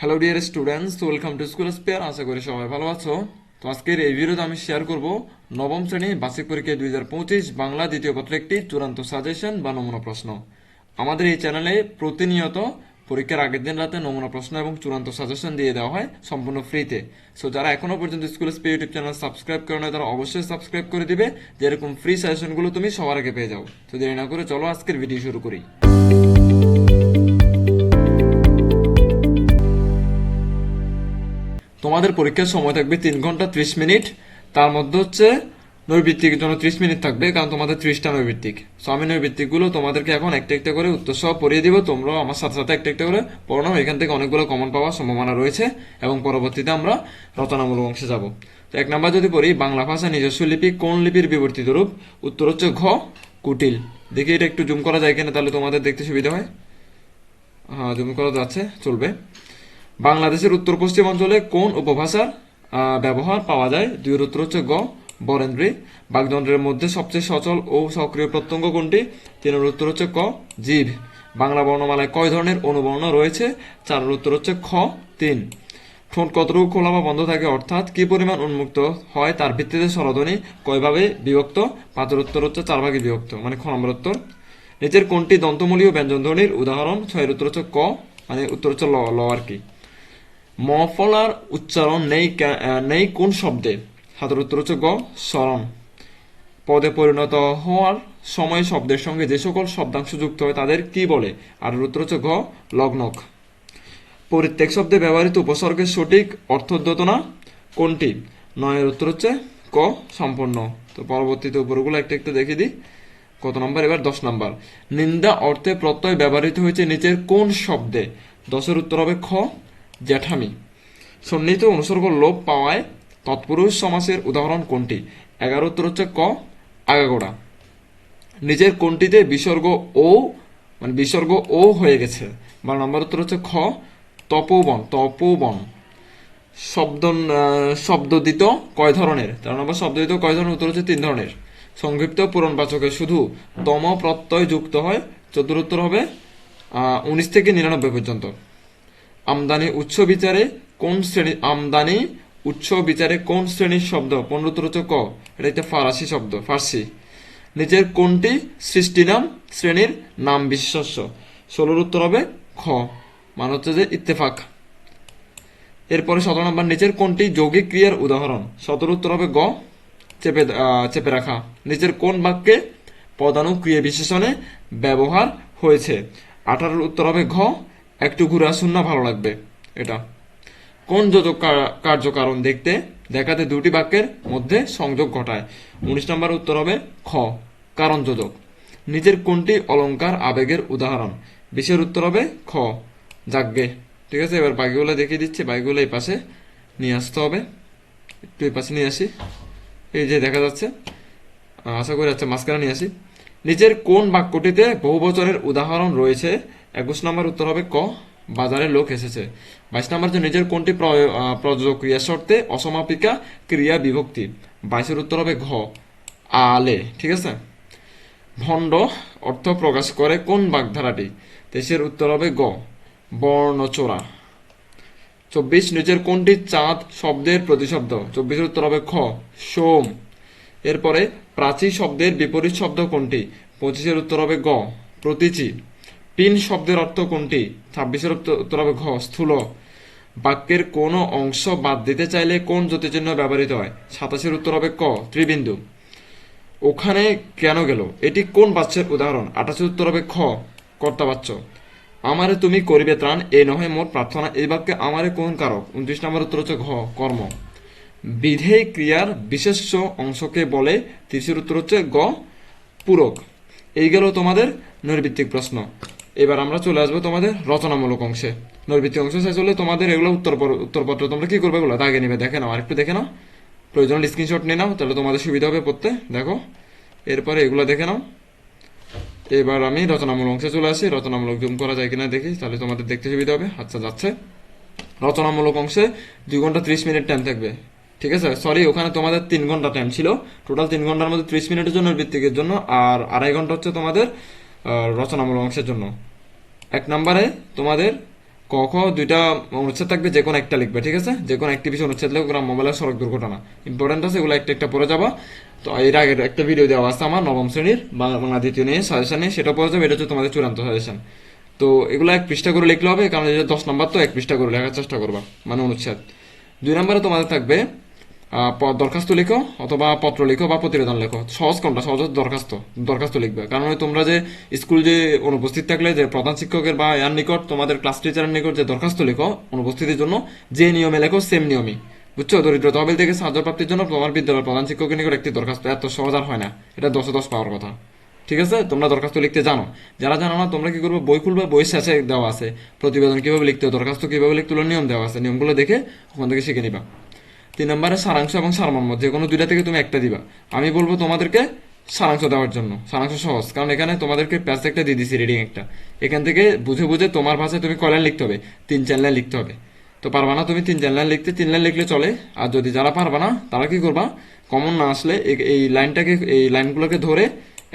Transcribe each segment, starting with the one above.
Hello dear students welcome to school spare আশা করি সবাই ভালো আছো। তো আজকের এই ভিডিওতে আমি শেয়ার করব নবম শ্রেণি বার্ষিক পরীক্ষা দুই হাজার পঁচিশ বাংলা দ্বিতীয় পত্র একটি চূড়ান্ত সাজেশন বা নমুনা প্রশ্ন। আমাদের এই চ্যানেলে প্রতিনিয়ত পরীক্ষার আগের দিন রাতে নমুনা প্রশ্ন এবং চূড়ান্ত সাজেশন দিয়ে দেওয়া হয় সম্পূর্ণ ফ্রিতে সো যারা এখনও পর্যন্ত school spare YouTube channel subscribe করে না তারা অবশ্যই সাবস্ক্রাইব করে দিবে। যেরকম ফ্রি সাজেশনগুলো তুমি সবার আগে পেয়ে যাও। তো দেরি না করে চলো আজকের ভিডিও শুরু করি। তোমাদের পরীক্ষার সময় থাকবে তিন ঘণ্টা ত্রিশ মিনিট। তার মধ্যে হচ্ছে নৈবৃত্তিক জন্য ত্রিশ মিনিট থাকবে, কারণ তোমাদের ত্রিশটা নৈবৃত্তিক সো আমি নৈবৃত্তিকগুলো তোমাদেরকে এখন একটা একটা করে উত্তর সহ পড়িয়ে দিব। তোমরাও আমার সাথে সাথে একটা একটা করে পড়ানো এখান থেকে অনেকগুলো কমন পাওয়ার সম্ভাবনা রয়েছে এবং পরবর্তীতে আমরা রচনামূলক অংশে যাব। তো এক নাম্বার যদি পড়ি, বাংলা ভাষা নিজস্ব লিপি কোন লিপির বিবর্তিত রূপ? উত্তর হচ্ছে ঘ, কুটিল। দেখি এটা একটু জুম করা যায় কিনা, তাহলে তোমাদের দেখতে সুবিধা হয়। হ্যাঁ জুম করা যাচ্ছে চলবে। বাংলাদেশের উত্তর পশ্চিম অঞ্চলে কোন উপভাষার ব্যবহার পাওয়া যায়? দুই উত্তর হচ্ছে গ, বরেন্দ্রী। বাগযন্ত্রের মধ্যে সবচেয়ে সচল ও সক্রিয় প্রত্যঙ্গ কোনটি? তিনের উত্তর হচ্ছে ক, জীব। বাংলা বর্ণমালায় কয় ধরনের অনুবর্ণ রয়েছে? চারের উত্তর হচ্ছে খ, তিন। ঠোঁট কতটুকু খোলা বা বন্ধ থাকে, অর্থাৎ কি পরিমাণ উন্মুক্ত হয়, তার ভিত্তিতে স্বরধ্বনি কয়ভাবে বিভক্ত? পাঁচের উত্তর হচ্ছে চার ভাগে বিভক্ত মানে খ নম্বর উত্তর। নিচের কোনটি দন্তমূলীয় ব্যঞ্জনধ্বনির উদাহরণ? ছয়ের উত্তর হচ্ছে ক মানে উত্তর হচ্ছে ল ল আর কি। মফলার উচ্চারণ নেই নেই কোন শব্দে? হাতের উত্তর হচ্ছে গ, স্মরণ। পদে পরিণত হওয়ার সময় শব্দের সঙ্গে যে সকল শব্দাংশ যুক্ত হয়, তাদের কি বলে? আর উত্তর হচ্ছে ঘ লগ্নক। পরিত্যাগ শব্দে ব্যবহৃত উপসর্গের সঠিক অর্থোদ্যতনা কোনটি? নয়ের উত্তর হচ্ছে ক সম্পন্ন তো পরবর্তীতে উপরগুলো একটা একটু দেখে দিই। কত নম্বর? এবার দশ নম্বর। নিন্দা অর্থে প্রত্যয় ব্যবহৃত হয়েছে নিচের কোন শব্দে? দশের উত্তর হবে খ জ্যাঠামি, সন্নিহিত অনুসর্গ লোপ পাওয়ায় তৎপুরুষ সমাসের উদাহরণ কোনটি? এগারো উত্তর হচ্ছে ক, আগাগোড়া। নিজের কোনটিতে বিসর্গ ও মানে বিসর্গ ও হয়ে গেছে। বারো নম্বর উত্তর হচ্ছে খ, তপোবন তপোবন। শব্দ শব্দদিত কয় ধরনের? তেরো নম্বর শব্দদিত কয় ধরনের? উত্তর হচ্ছে তিন ধরনের। সংক্ষিপ্ত পূরণবাচকে শুধু তম প্রত্যয় যুক্ত হয়। চতুর উত্তর হবে উনিশ থেকে নিরানব্বই পর্যন্ত। আমদানি উচ্চ বিচারে কোন শ্রেণি, আমদানি উচ্চ বিচারে কোন শ্রেণির শব্দ? পনেরো উত্তর হচ্ছে ক এটা একটা ফারাসি শব্দ, ফার্সি। নিচের কোনটি সৃষ্টি নাম, শ্রেণির নাম বিশেষ্য ষোলোর উত্তর হবে খ। মানে হচ্ছে যে ইত্তেফাক। এরপরে সতেরো নম্বর নিচের কোনটি যৌগিক ক্রিয়ার উদাহরণ? সতেরো উত্তর হবে গ। চেপে চেপে রাখা। নিচের কোন বাক্যে পদানু ক্রিয়া বিশেষণে ব্যবহার হয়েছে? আঠারোর উত্তর হবে ঘ। একটু ঘুরে না, ভালো লাগবে। এটা। কোন যোজক কার- কার্যকারণ দেখতে, দেখাতে দুটি বাক্যের মধ্যে সংযোগ ঘটায়। উনিশ নম্বর উত্তর হবে খ, কারণ যোজক। নিজের কোনটি অলঙ্কার আবেগের উদাহরণ? বিশের উত্তর হবে খ, যাজ্ঞে। ঠিক আছে, এবার বাকিগুলো দেখিয়ে দিচ্ছি, বাকিগুলো এই পাশে নিয়ে আসতে হবে। একটু এই পাশে নিয়ে আসি। এই যে দেখা যাচ্ছে আশা করি আচ্ছা মাঝখানে নিয়ে আসি। নিচের কোন বাক্যটিতে বহু বছরের উদাহরণ রয়েছে? একুশ নম্বর উত্তর হবে ক। বাজারে লোক এসেছে। বাইশ নম্বর যে নিজের কোনটি প্রযোজক ক্রিয়া শর্তে অসমাপিকা ক্রিয়া বিভক্তি। বাইশের উত্তর হবে ঘ। আলে। ঠিক আছে? ভণ্ড অর্থ প্রকাশ করে কোন বাগধারাটি? তেইশের উত্তর হবে গ। বর্ণচোরা। চব্বিশ নিচের কোনটি চাঁদ শব্দের প্রতিশব্দ? চব্বিশের উত্তর হবে খ। সোম। এরপরে প্রাচী শব্দের বিপরীত শব্দ কোনটি? পঁচিশের উত্তর হবে গ। প্রতীচি। পিন শব্দের অর্থ কোনটি? ছাব্বিশের উত্তর হবে ঘ, স্থূল। বাক্যের কোনো অংশ বাদ দিতে চাইলে কোন জ্যোতিচিহ্ন ব্যবহৃত হয়? সাতাশের উত্তর হবে ক, ত্রিবিন্দু। ওখানে কেন গেল? এটি কোন বাচ্চার উদাহরণ? আঠাশের উত্তর হবে খ কর্তা বাচ্চ আমারে তুমি করিবে ত্রাণ, এ নহে মোর প্রার্থনা। এই বাক্যে আমারে কোন কারক? উনত্রিশ নম্বর উত্তর হচ্ছে ঘ, কর্ম। বিধেয় ক্রিয়ার বিশেষ্য অংশকে বলে তিরিশের উত্তর হচ্ছে গ, পূরক। এই গেল তোমাদের নৈর্ভিত্তিক প্রশ্ন। এবার আমরা চলে আসব তোমাদের রচনামূলক অংশে। নৈর্ভিত্তিক অংশ শেষ হলে তোমাদের এগুলো উত্তর উত্তরপত্র তোমরা কি করবে এগুলো? দাগে নিবে, দেখে নাও, আরেকটু দেখে নাও। প্রয়োজন স্ক্রিনশট নিয়ে নাও, তাহলে তোমাদের সুবিধা হবে পড়তে। দেখো, এরপরে এগুলো দেখে নাও। এবার আমি রচনামূলক অংশে চলে আসি। রচনামূলক জুম করা যায় কিনা দেখি, তাহলে তোমাদের দেখতে সুবিধা হবে। আচ্ছা যাচ্ছে। রচনামূলক অংশে দুই ঘণ্টা ত্রিশ মিনিট টাইম থাকবে। ঠিক আছে? সরি ওখানে তোমাদের তিন ঘণ্টা টাইম ছিল। টোটাল তিন ঘণ্টার মধ্যে ত্রিশ মিনিটের জন্য ভিত্তিকের জন্য, আর আড়াই ঘণ্টা হচ্ছে তোমাদের রচনামূলক অংশের জন্য। এক নম্বরে তোমাদের ক, খ দুইটা অনুচ্ছেদ থাকবে যে কোনো একটা লিখবে, ঠিক আছে? যে কোনো একটি বিষয় অনুচ্ছেদ লিখবে গ্রাম মোবাইলের সড়ক দুর্ঘটনা। ইম্পর্টেন্ট আছে, এগুলো একটা একটা পড়ে যাবা। তো এর আগের একটা ভিডিও দেওয়া আছে আমার, নবম শ্রেণির বাংলা দ্বিতীয় নিয়ে সাজেশন সেটা পড়ে যাবে, এটা হচ্ছে তোমাদের চূড়ান্ত সাজেশন তো এগুলো এক পৃষ্ঠা করে লিখলে হবে, কারণ এটা দশ নম্বর তো এক পৃষ্ঠা করে লেখার চেষ্টা করবা মানে অনুচ্ছেদ। দুই নম্বরে তোমাদের থাকবে দরখাস্ত লিখো অথবা পত্র লিখো বা প্রতিবেদন লেখো। সহজ কোনটা? সহজ দরখাস্ত। দরখাস্ত লিখবে। কারণ তোমরা যে স্কুল যে অনুপস্থিত থাকলে, যে প্রধান শিক্ষকের বা এর নিকট তোমাদের ক্লাস টিচারের নিকট যে দরখাস্ত লিখো অনুপস্থিতির জন্য, যে নিয়মে লেখো সেম নিয়মই। বুঝছ? দরিদ্র তহবিল থেকে সাহায্য প্রাপ্তির জন্য তোমার বিদ্যালয়ের প্রধান শিক্ষকের নিকট একটি দরখাস্ত। এত সহজ আর হয় না। এটা দশে দশ পাওয়ার কথা। ঠিক আছে? তোমরা দরখাস্ত লিখতে জানো। যারা জানো না, তোমরা কি করবে? বই খুলবে, বই শেষে দেওয়া আছে। প্রতিবেদন কীভাবে লিখতে দরখাস্ত কীভাবে লিখতে নিয়ম দেওয়া আছে। নিয়মগুলো দেখে ওখান থেকে শিখে নিবা। তিন নম্বরে সারাংশ এবং সারমর্ম, যে কোনো দুইটা থেকে তুমি একটা দিবা। আমি বলব তোমাদেরকে সারাংশ দেওয়ার জন্য, সারাংশ সহজ। কারণ এখানে তোমাদেরকে প্যাস একটা দিয়ে দিছি রিডিং একটা। এখান থেকে বুঝে বুঝে তোমার ভাষায় তুমি কয় লাইন লিখতে হবে? তিন, চার লাইন লিখতে হবে। তো পারবা না তুমি তিন, চার লাইন লিখতে, তিন লাইন লিখলে চলে। আর যদি যারা পারবা না, তারা কি করবা? কমন না আসলে এই লাইনটাকে এই লাইনগুলোকে ধরে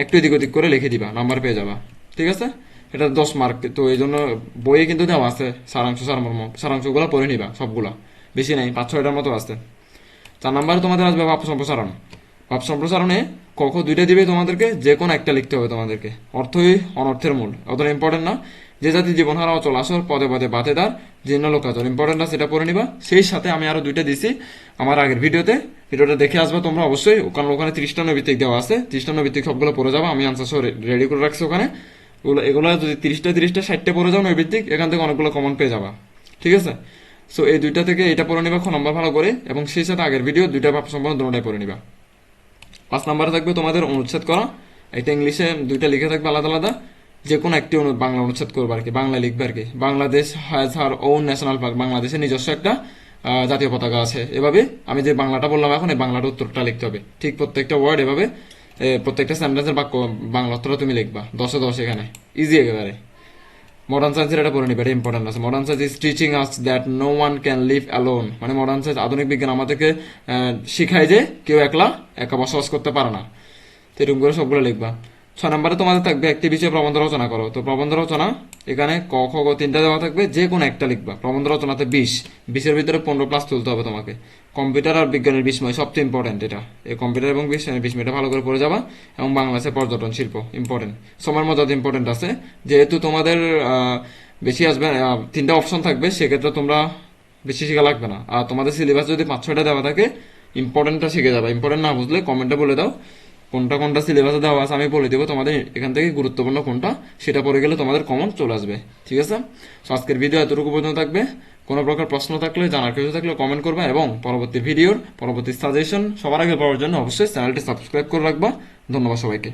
একটু এদিক ওদিক করে লিখে দিবা নাম্বার পেয়ে যাবা। ঠিক আছে? এটা দশ মার্ক তো এই জন্য বইয়ে কিন্তু দেওয়া আছে সারাংশ, সারমর্ম। সারাংশগুলো পড়ে নিবা, সবগুলা। বেশি নাই, পাঁচ, ছয়টার মতো আসতে চার নাম্বারে তোমাদের আসবে ভাব সম্প্রসারণ। ভাব সম্প্রসারণে ক, খ দুইটা দিবে তোমাদেরকে, যে কোনো একটা লিখতে হবে তোমাদেরকে। অর্থই অনর্থের মূল। অতটা ইম্পর্টেন্ট না, যে জাতি জীবন হারা অচল আসর, পদে পদে বাতেদার জীর্ণ লোকাচর ইম্পর্টেন্ট না, সেটা পড়ে নিবা। সেই সাথে আমি আরও দুইটা দিছি আমার আগের ভিডিওতে। ভিডিওটা দেখে আসবে তোমরা অবশ্যই। কারণ ওখানে ত্রিশটা নৈবিত্তিক দেওয়া আছে। ত্রিশটা নৈবিত্তিক সবগুলো পড়ে যাব। আমি আনসার সহ রেডি করে রাখছি ওখানে। ওগুলো এগুলো যদি তিরিশটা তিরিশটা, ষাটটা পড়ে যাও নৈবিত্তিক, এখান থেকে অনেকগুলো কমন পেয়ে যাবা। ঠিক আছে? সো এই দুইটা থেকে এটা পড়ে নিবা খ নম্বর ভালো করে, এবং সেই সাথে আগের ভিডিও দুইটা ভাব সম্পূর্ণ দুটাই পড়ে নিবা। পাঁচ নাম্বারে থাকবে তোমাদের অনুচ্ছেদ করা। একটা ইংলিশে দুইটা লিখে থাকবে আলাদা আলাদা। যে কোনো একটি বাংলা অনুচ্ছেদ করবে আর কি, বাংলা লিখবে আর কি। Bangladesh has her own national park বাংলাদেশের নিজস্ব একটা জাতীয় পতাকা আছে। এভাবে আমি যে বাংলাটা বললাম এখন, এই বাংলার উত্তরটা লিখতে হবে। ঠিক প্রত্যেকটা ওয়ার্ড এভাবে প্রত্যেকটা সেন্টেন্সের বাক্য, বাংলা উত্তরটা তুমি লিখবা। দশে দশ এখানে। ইজি একেবারে। মডার্ন সায়েন্সের এটা পড়ে নিবে এটা ইম্পর্টেন্ট আছে। Modern science is teaching us that no one can live alone মানে মডার্ন সায়েন্স আধুনিক বিজ্ঞান আমাদেরকে শিখায় যে কেউ একলা একা বসবাস করতে পারে না। তো এরকম করে সবগুলো লিখবা। ছয় নম্বরে তোমাদের থাকবে একটি বিষয়ে প্রবন্ধ রচনা করো। তো প্রবন্ধ রচনা, এখানে ক, খ, গ তিনটা দেওয়া থাকবে, যে কোনো একটা লিখবা। প্রবন্ধ রচনাতে বিশ, বিশের ভিতরে পনেরো প্লাস তুলতে হবে তোমাকে। কম্পিউটার আর বিজ্ঞানের বিস্ময় সবচেয়ে ইম্পর্টেন্ট এটা। এই কম্পিউটার এবং বিজ্ঞানের বিস্ময়টা ভালো করে পড়ে যাবা এবং বাংলাদেশের পর্যটন শিল্প ইম্পর্টেন্ট সময়ের মধ্যে ইম্পর্টেন্ট আছে। যেহেতু তোমাদের বেশি আসবে তিনটা অপশন থাকবে, সেক্ষেত্রে তোমরা বেশি শেখা লাগবে না। আর তোমাদের সিলেবাস যদি পাঁচ, ছয়টা দেওয়া থাকে ইম্পর্টেন্টটা শিখে যাবে। ইম্পর্টেন্ট না বুঝলে কমেন্টে বলে দাও। কোনটা কোনটা সিলেবাসে দেওয়া আছে আমি বলে দেবো, তোমাদের এখান থেকে গুরুত্বপূর্ণ কোনটা, সেটা পড়ে গেলে তোমাদের কমন চলে আসবে, ঠিক আছে? আজকের ভিডিও এতটুকু পর্যন্ত থাকবে। কোনো প্রকার প্রশ্ন থাকলে, জানার কিছু থাকলে কমেন্ট করবে এবং পরবর্তী ভিডিওর পরবর্তী সাজেশন সবার আগে পাওয়ার জন্য অবশ্যই চ্যানেলটি সাবস্ক্রাইব করে রাখবা। ধন্যবাদ সবাইকে।